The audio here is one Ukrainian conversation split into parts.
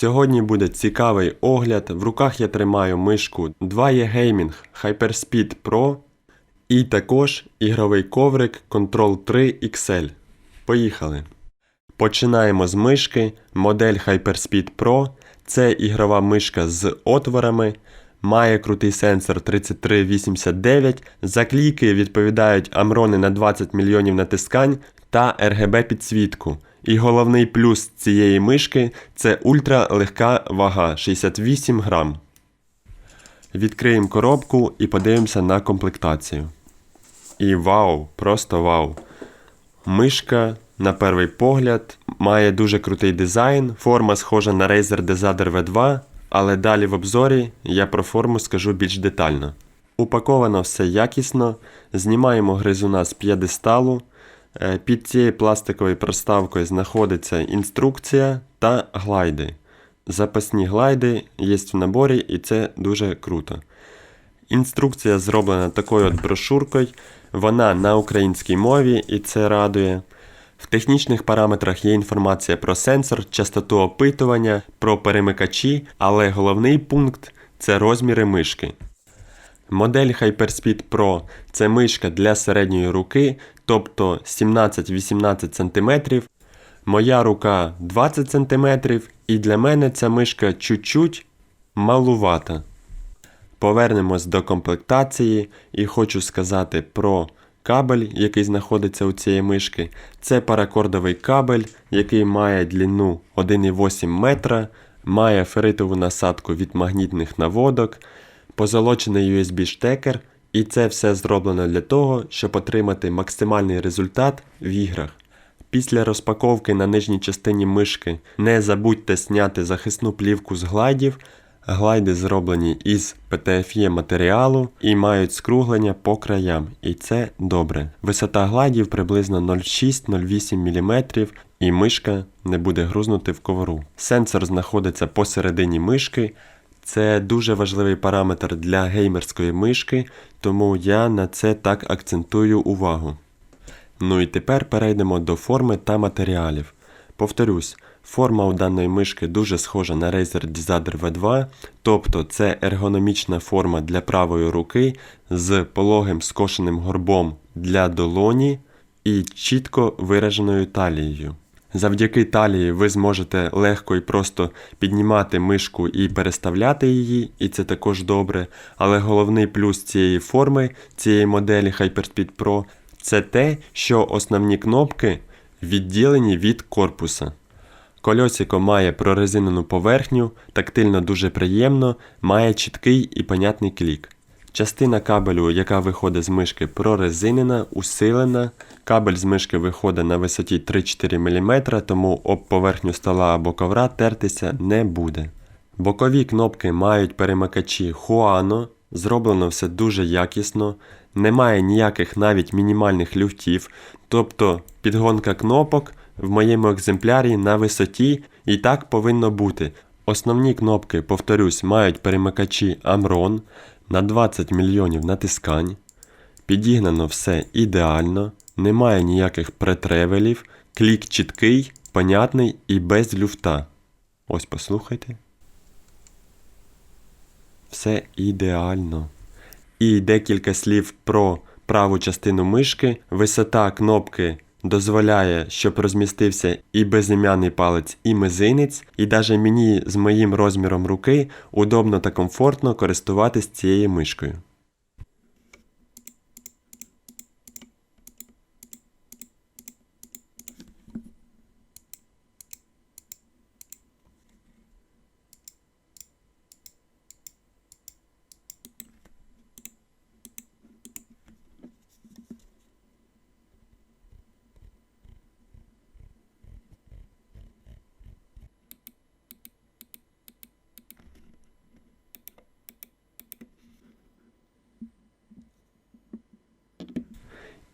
Сьогодні буде цікавий огляд. В руках я тримаю мишку 2E Gaming Hyperspeed Pro і також ігровий коврик Control 3 XL. Поїхали! Починаємо з мишки. Модель Hyperspeed Pro. Це ігрова мишка з отворами. Має крутий сенсор 3389. Заклійки відповідають амрони на 20 мільйонів натискань та RGB підсвітку. І головний плюс цієї мишки це ультралегка вага 68 грам. Відкриємо коробку і подивимося на комплектацію. І вау, просто вау. Мишка, на перший погляд, має дуже крутий дизайн. Форма схожа на Razer Desader V2, але далі в обзорі я про форму скажу більш детально. Упаковано все якісно. Знімаємо гризуна з п'єдесталу. Е, Під цією пластиковою проставкою знаходиться інструкція та глайди. Запасні глайди є в наборі, і це дуже круто. Інструкція зроблена такою от брошуркою. Вона на українській мові і це радує. В технічних параметрах є інформація про сенсор, частоту опитування, про перемикачі, але головний пункт це розміри мишки. Модель Hyperspeed Pro це мишка для середньої руки, тобто 17-18 см. Моя рука 20 см, і для мене ця мишка чуть-чуть малувата. Повернемось до комплектації і хочу сказати про кабель, який знаходиться у цієї мишки. Це паракордовий кабель, який має длину 1,8 метра, має феритову насадку від магнітних наводок, позолочений USB-штекер, і це все зроблено для того, щоб отримати максимальний результат в іграх. Після розпаковки на нижній частині мишки не забудьте зняти захисну плівку з глайдів. Глайди зроблені із PTFE матеріалу і мають скруглення по краям, і це добре. Висота глайдів приблизно 0,6-0,8 мм і мишка не буде грузнути в ковру. Сенсор знаходиться посередині мишки. Це дуже важливий параметр для геймерської мишки, тому я на це так акцентую увагу. Ну і тепер перейдемо до форми та матеріалів. Повторюсь, форма у даної мишки дуже схожа на Razer Desader V2, тобто це ергономічна форма для правої руки з пологим скошеним горбом для долоні і чітко вираженою талією. Завдяки талії ви зможете легко і просто піднімати мишку і переставляти її, і це також добре. Але головний плюс цієї форми, цієї моделі Hyperspeed Pro це те, що основні кнопки відділені від корпуса. Кольосико має прорезинену поверхню, тактильно дуже приємно, має чіткий і понятний клік. Частина кабелю, яка виходить з мишки, прорезинена, усилена. Кабель з мишки виходить на висоті 3-4 мм, тому об поверхню стола або ковра тертися не буде. Бокові кнопки мають перемикачі Huano, зроблено все дуже якісно, немає ніяких навіть мінімальних люфтів, тобто підгонка кнопок в моєму екземплярі на висоті і так повинно бути. Основні кнопки, повторюсь, мають перемикачі Amron на 20 мільйонів натискань. Підігнано все ідеально, немає ніяких претревелів, клік чіткий, понятний і без люфта. Ось послухайте. Все ідеально. І декілька слів про праву частину мишки. Висота кнопки дозволяє, щоб розмістився і безім'яний палець, і мизинець, і навіть мені з моїм розміром руки удобно та комфортно користуватись цією мишкою.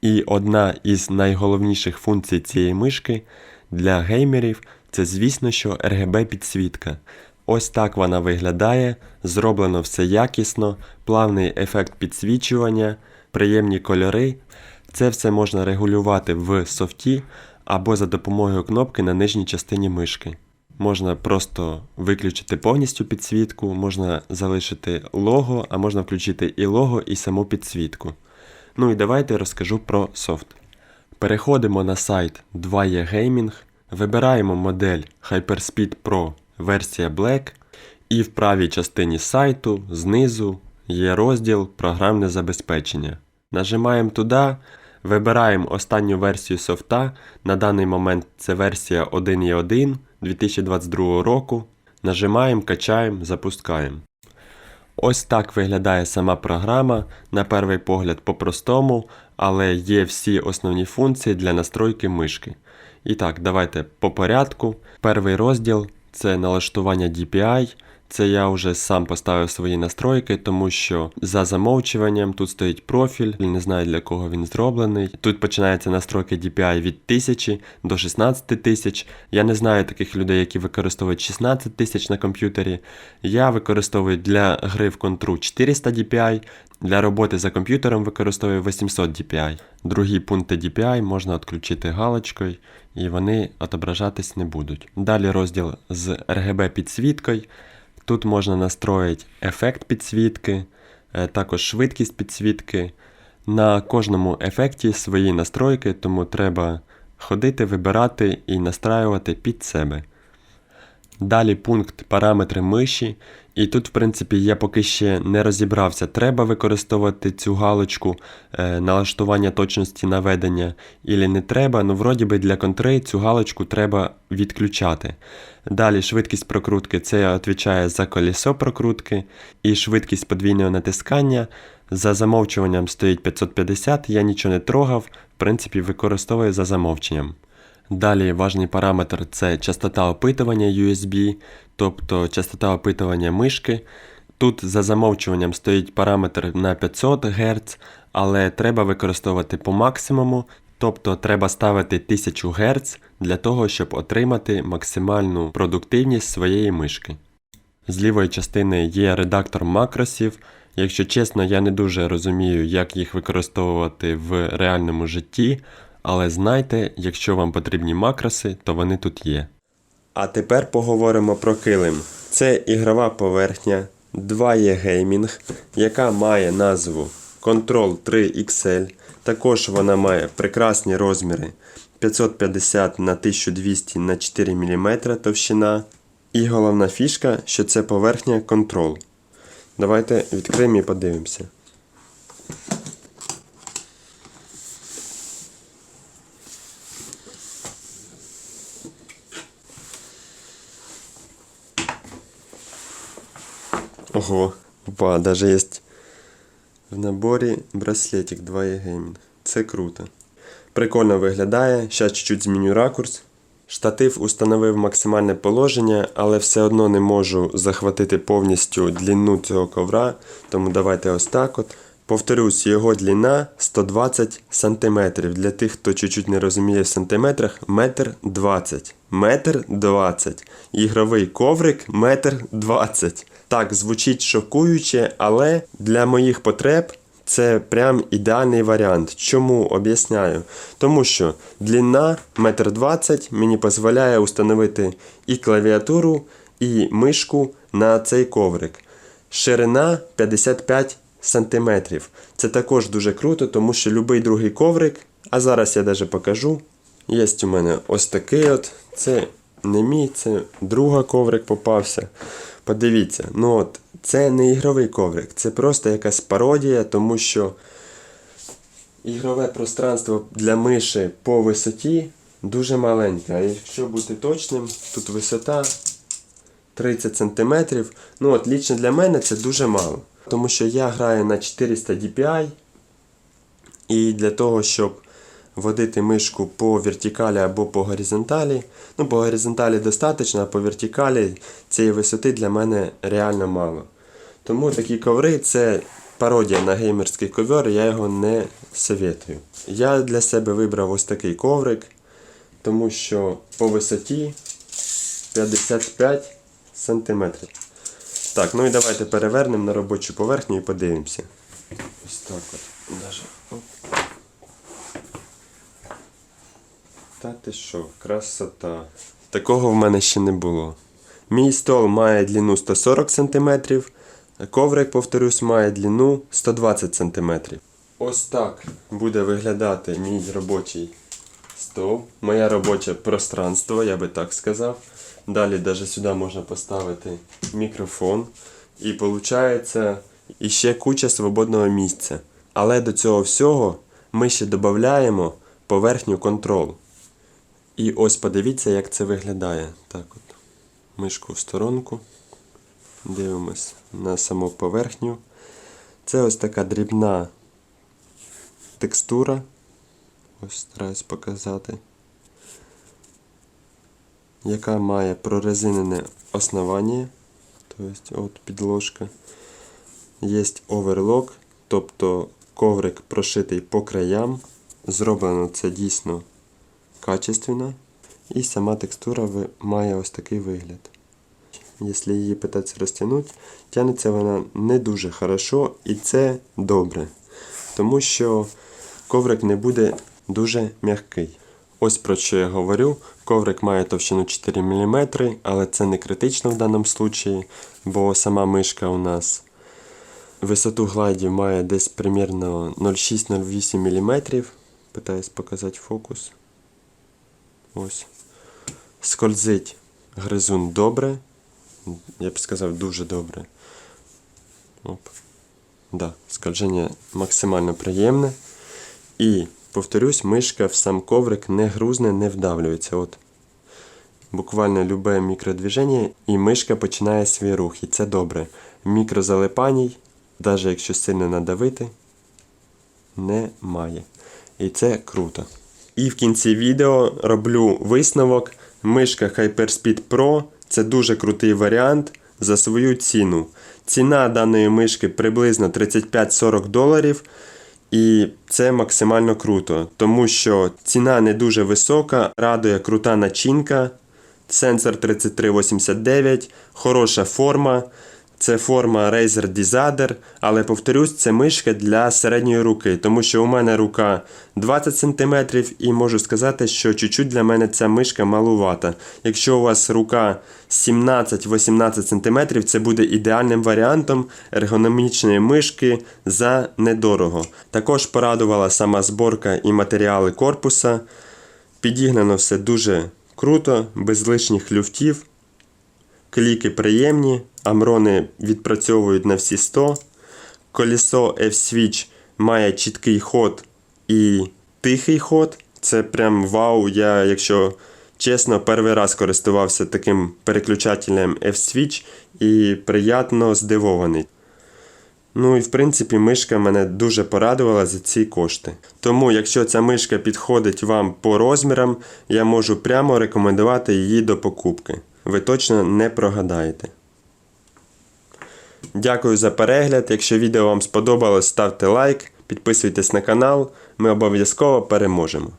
І одна із найголовніших функцій цієї мишки для геймерів це, звісно, що RGB підсвітка. Ось так вона виглядає, зроблено все якісно, плавний ефект підсвічування, приємні кольори. Це все можна регулювати в софті або за допомогою кнопки на нижній частині мишки. Можна просто виключити повністю підсвітку, можна залишити лого, а можна включити і лого, і саму підсвітку. Ну і давайте розкажу про софт. Переходимо на сайт 2E Gaming, вибираємо модель Hyperspeed Pro версія Black, і в правій частині сайту знизу є розділ Програмне забезпечення. Нажимаємо туди, вибираємо останню версію софта. На даний момент це версія 1.1 2022 року. Нажимаємо, качаємо, запускаємо. Ось так виглядає сама програма, на перший погляд по-простому, але є всі основні функції для настройки мишки. І так, давайте по порядку. Перший розділ це налаштування DPI. Це я вже сам поставив свої настройки, тому що за замовчуванням тут стоїть профіль, не знаю для кого він зроблений. Тут починаються настройки DPI від 1000 до 16 тисяч. Я не знаю таких людей, які використовують 16 тисяч на комп'ютері. Я використовую для гри в контру 400 DPI, для роботи за комп'ютером використовую 800 DPI. Другі пункти DPI можна відключити галочкою і вони отображатись не будуть. Далі розділ з RGB підсвіткою. Тут можна настроїти ефект підсвітки, е, також швидкість підсвітки. На кожному ефекті свої настройки, тому треба ходити, вибирати і настраювати під себе. Далі пункт параметри миші. І тут, в принципі, я поки ще не розібрався, треба використовувати цю галочку е, налаштування точності наведення, і не треба. Ну, вроді би для контри цю галочку треба відключати. Далі швидкість прокрутки це відповідає за колесо прокрутки, і швидкість подвійного натискання. За замовчуванням стоїть 550, я нічого не трогав, в принципі, використовую за замовченням. Далі важний параметр це частота опитування USB, тобто частота опитування мишки. Тут за замовчуванням стоїть параметр на 500 Гц, але треба використовувати по максимуму, тобто треба ставити 1000 Гц для того, щоб отримати максимальну продуктивність своєї мишки. З лівої частини є редактор макросів. Якщо чесно, я не дуже розумію, як їх використовувати в реальному житті, але знайте, якщо вам потрібні макроси, то вони тут є. А тепер поговоримо про килим. Це ігрова поверхня 2E Gaming, яка має назву Control 3 XL. Також вона має прекрасні розміри 550 на 1200 на 4 мм товщина. І головна фішка, що це поверхня Control. Давайте відкриємо і подивимося. Ого, опа, даже есть в наборі браслетик 2E Gaming. Це круто. Прикольно виглядає. ще чуть-чуть зміню ракурс. Штатив установив максимальне положення, але все одно не можу захватити повністю длину цього ковра. Тому давайте ось так от. Повторюсь, його длина 120 см. Для тих, хто чуть-чуть не розуміє в сантиметрах, метр 20. Метр 20. Ігровий коврик метр 20. Так, звучить шокуюче, але для моїх потреб це прям ідеальний варіант. Чому об'ясняю? Тому що длина 1,20 м мені дозволяє установити і клавіатуру, і мишку на цей коврик. Ширина 55 см. Це також дуже круто, тому що будь-який другий коврик, а зараз я навіть покажу. Є у мене ось такий от. Це не мій, це друга коврик попався. Подивіться, ну от, це не ігровий коврик, це просто якась пародія, тому що ігрове пространство для миші по висоті дуже маленьке. А якщо бути точним, тут висота 30 см. Ну от, лічно для мене це дуже мало. Тому що я граю на 400 DPI, і для того, щоб водити мишку по вертикалі або по горизонталі. Ну, по горизонталі достатньо, а по вертикалі цієї висоти для мене реально мало. Тому такі коври це пародія на геймерський ковер, я його не советую. Я для себе вибрав ось такий коврик, тому що по висоті 55 см. Так, ну і давайте перевернемо на робочу поверхню і подивимося. Ось так от. Даже. Та ти що, красота. Такого в мене ще не було. Мій стол має длину 140 см, коврик, повторюсь, має длину 120 см. Ось так буде виглядати мій робочий стол, моє робоче пространство, я би так сказав. Далі навіть сюди можна поставити мікрофон. І виходить іще куча свободного місця. Але до цього всього ми ще додаємо поверхню контрол. І ось подивіться, як це виглядає. Так от. Мишку в сторонку. Дивимось на саму поверхню. Це ось така дрібна текстура. Ось стараюсь показати. Яка має прорезинене основання. Тобто підложка. Є оверлок, тобто коврик прошитий по краям. Зроблено це дійсно качественно. І сама текстура має ось такий вигляд. Якщо її питатися розтягнути, тягнеться вона не дуже хорошо, і це добре. Тому що коврик не буде дуже м'який. Ось про що я говорю. Коврик має товщину 4 мм, але це не критично в даному случаї, бо сама мишка у нас висоту гладів має десь примірно 0,6-0,8 мм. Питаюсь показати фокус. Ось. Скользить гризун добре. Я б сказав дуже добре. Оп. Да, скольження максимально приємне. І, повторюсь, мишка в сам коврик не грузне, не вдавлюється. От. Буквально любе мікродвіження, і мишка починає свій рух. І це добре. Мікрозалипаній, навіть якщо сильно надавити, немає. І це круто. І в кінці відео роблю висновок. Мишка HyperSpeed Pro це дуже крутий варіант за свою ціну. Ціна даної мишки приблизно 35-40 доларів. І це максимально круто, тому що ціна не дуже висока, радує крута начинка, сенсор 3389, хороша форма. Це форма Razer Designer, але повторюсь, це мишка для середньої руки, тому що у мене рука 20 см і можу сказати, що чуть-чуть для мене ця мишка малувата. Якщо у вас рука 17-18 см, це буде ідеальним варіантом ергономічної мишки за недорого. Також порадувала сама зборка і матеріали корпуса. Підігнано все дуже круто, без лишніх люфтів. Кліки приємні, амрони відпрацьовують на всі 100. Колесо F-Switch має чіткий ход і тихий ход. Це прям вау. Я, якщо чесно, перший раз користувався таким переключателем F-Switch і приємно здивований. Ну і в принципі мишка мене дуже порадувала за ці кошти. Тому, якщо ця мишка підходить вам по розмірам, я можу прямо рекомендувати її до покупки. Ви точно не прогадаєте. Дякую за перегляд. Якщо відео вам сподобалось, ставте лайк, підписуйтесь на канал. Ми обов'язково переможемо.